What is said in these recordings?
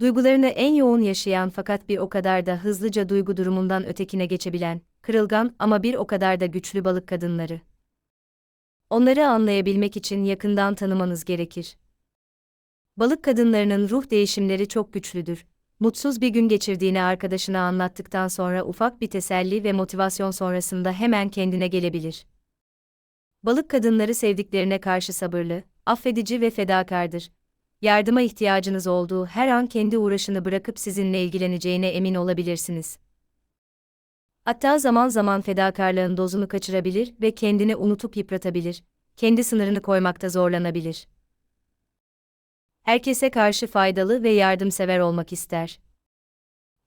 Duygularını en yoğun yaşayan fakat bir o kadar da hızlıca duygu durumundan ötekine geçebilen, kırılgan ama bir o kadar da güçlü balık kadınları. Onları anlayabilmek için yakından tanımanız gerekir. Balık kadınlarının ruh değişimleri çok güçlüdür. Mutsuz bir gün geçirdiğini arkadaşına anlattıktan sonra ufak bir teselli ve motivasyon sonrasında hemen kendine gelebilir. Balık kadınları sevdiklerine karşı sabırlı, affedici ve fedakardır. Yardıma ihtiyacınız olduğu her an kendi uğraşını bırakıp sizinle ilgileneceğine emin olabilirsiniz. Hatta zaman zaman fedakarlığın dozunu kaçırabilir ve kendini unutup yıpratabilir, kendi sınırını koymakta zorlanabilir. Herkese karşı faydalı ve yardımsever olmak ister.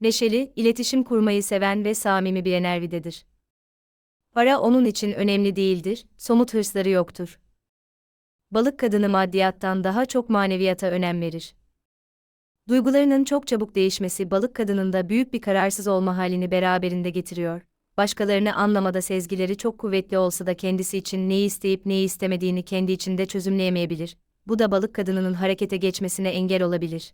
Neşeli, iletişim kurmayı seven ve samimi bir enerjidedir. Para onun için önemli değildir, somut hırsları yoktur. Balık kadını maddiyattan daha çok maneviyata önem verir. Duygularının çok çabuk değişmesi balık kadınında büyük bir kararsız olma halini beraberinde getiriyor. Başkalarını anlamada sezgileri çok kuvvetli olsa da kendisi için neyi isteyip neyi istemediğini kendi içinde çözümleyemeyebilir. Bu da balık kadınının harekete geçmesine engel olabilir.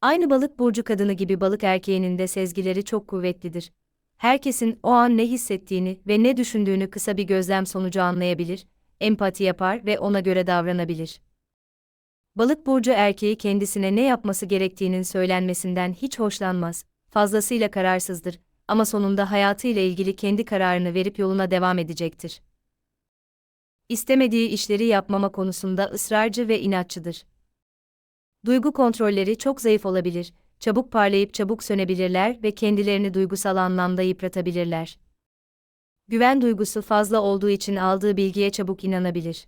Aynı balık burcu kadını gibi balık erkeğinin de sezgileri çok kuvvetlidir. Herkesin o an ne hissettiğini ve ne düşündüğünü kısa bir gözlem sonucu anlayabilir, empati yapar ve ona göre davranabilir. Balık burcu erkeği kendisine ne yapması gerektiğinin söylenmesinden hiç hoşlanmaz, fazlasıyla kararsızdır ama sonunda hayatıyla ilgili kendi kararını verip yoluna devam edecektir. İstemediği işleri yapmama konusunda ısrarcı ve inatçıdır. Duygu kontrolleri çok zayıf olabilir, çabuk parlayıp çabuk sönebilirler ve kendilerini duygusal anlamda yıpratabilirler. Güven duygusu fazla olduğu için aldığı bilgiye çabuk inanabilir.